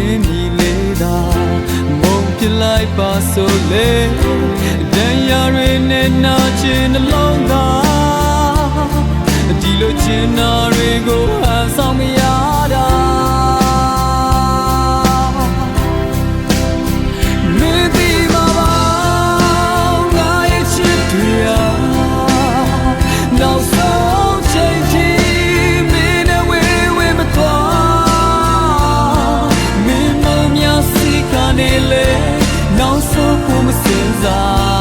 င်းမီလေးသာမုံပြလိုက်ပါဆိုလေဒဏ်ရာတွေနဲ့နာချင်နှလုံးသာဒီလိုချင်နာတွေကိုဟန်ဆောင်မရတာ star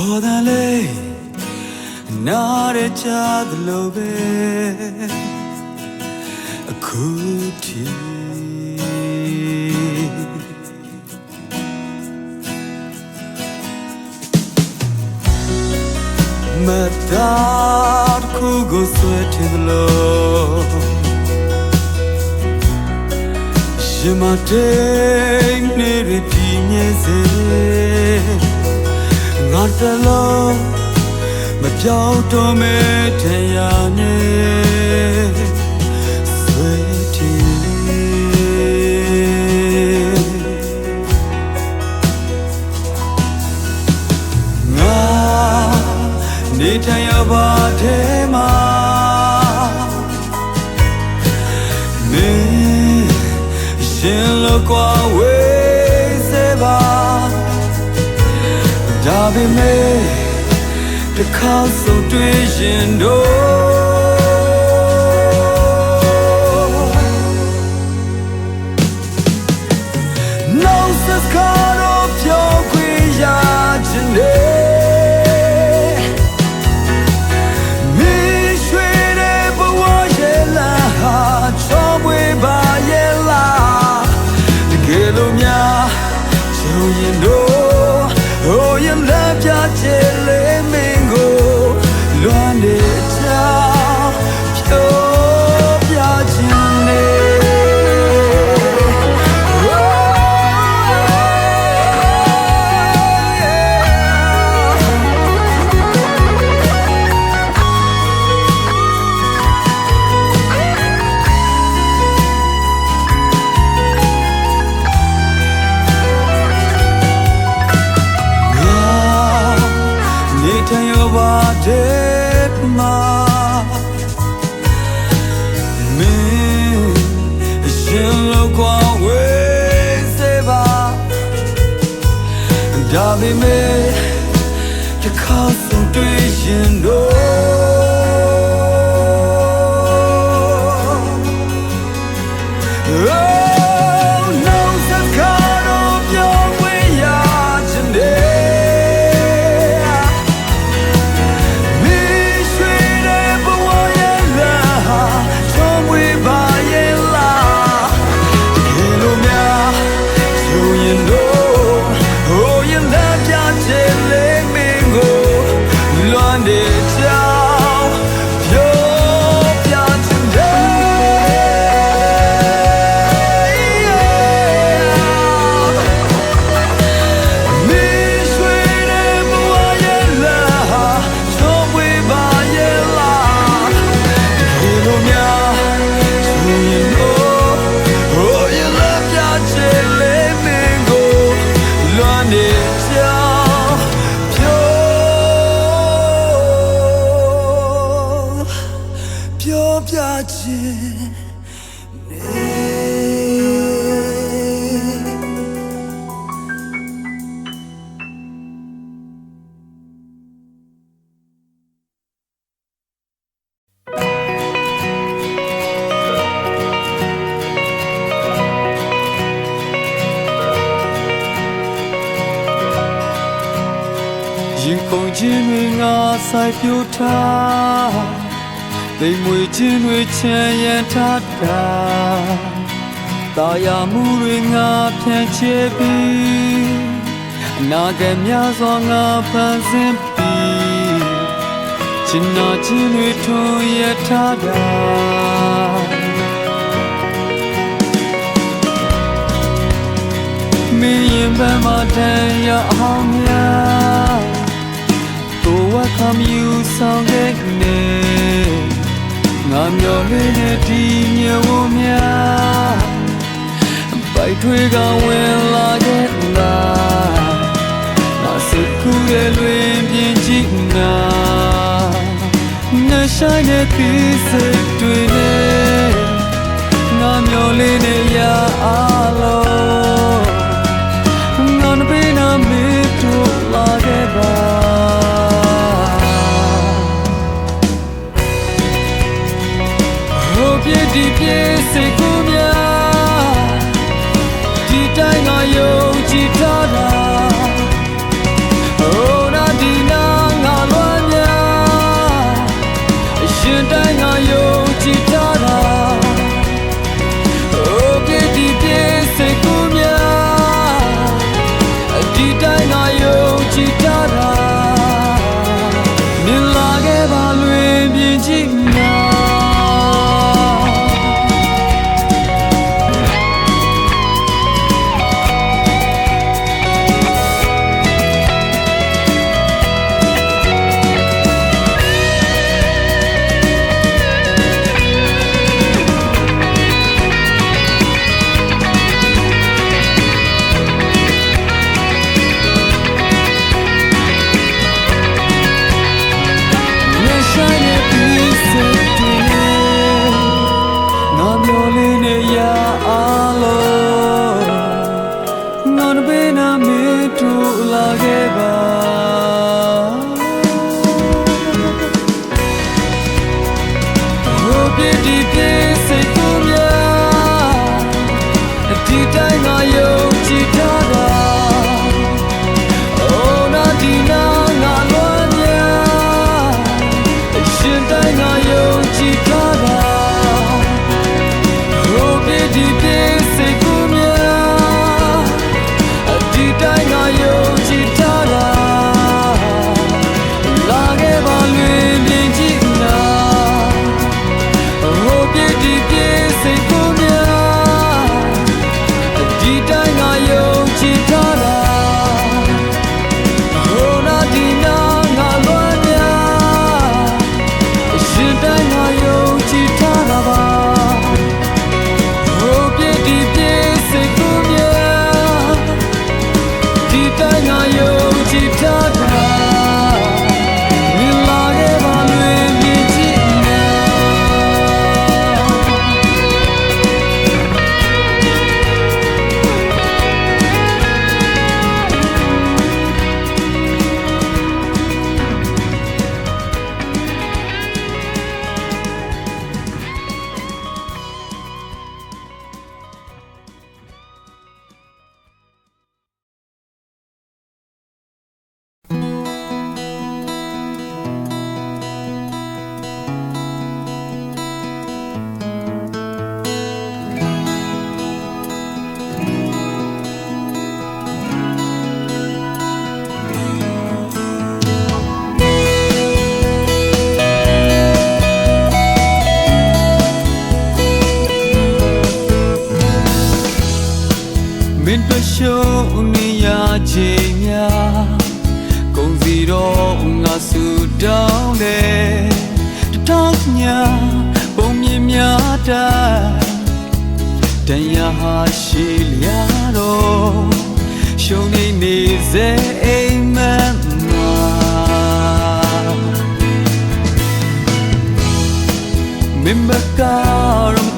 ခေါ်တယ်လေနားရချသလိုပဲအခုတည်းမတတ်ခုကိုဆွဲထင်လို့ရမတဲ့နေရပြင်းနေစေ not alone မပြောင်းတော့မဲ့တရားနဲ့ 好，走对人路。 တဲ့မှာမင်းအရှင်လောက်ကွာဝေးစေပါဒါပေမဲ့ ခြင်းနေရင်ကုန်ခြင်းတွင်ငါဆိုင်ပြိုထား သိမ်မွေချင်းတွေချမ်းရန်ထားတာတာယာမှုတွေငါဖြန့်ချေပြီးအနာဂတ်များစွာငါဖန်ဆင်းပြီးချင်နာချင်းတွေထွန်ရထားတာမင်းရင်ပန်းမတန်ရအောင်များကိုဝတ်ခမယူဆောင်ခဲ့နေ ငါမျောလေးနဲ့ဒီမြဝများပိုက်ထွေးကဝင်လာခဲ့လာငါစိတ်ကူးရဲ့လွင်ပြင်းကြည့်ငါငါဆိုင်တဲ့ဒီစိတ်တွေနဲ့ငါမျောလေးနဲ့ရအားလုံး ဒီတိုင်းငါယုံကြည်တာတာ င်းတို့ရှုံးနေရခြင်းများကုန်စီတော့ငါဆူတောင်းတယ်တထောက်ညာပုံမြင်များတာတရားဟာရှိလျာတော့ရှုံးနေနေစေအိမ်မက်မှာမင်းမကတော့မ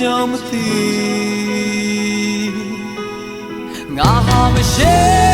ကြောင့်မသိငါဟာမရှိ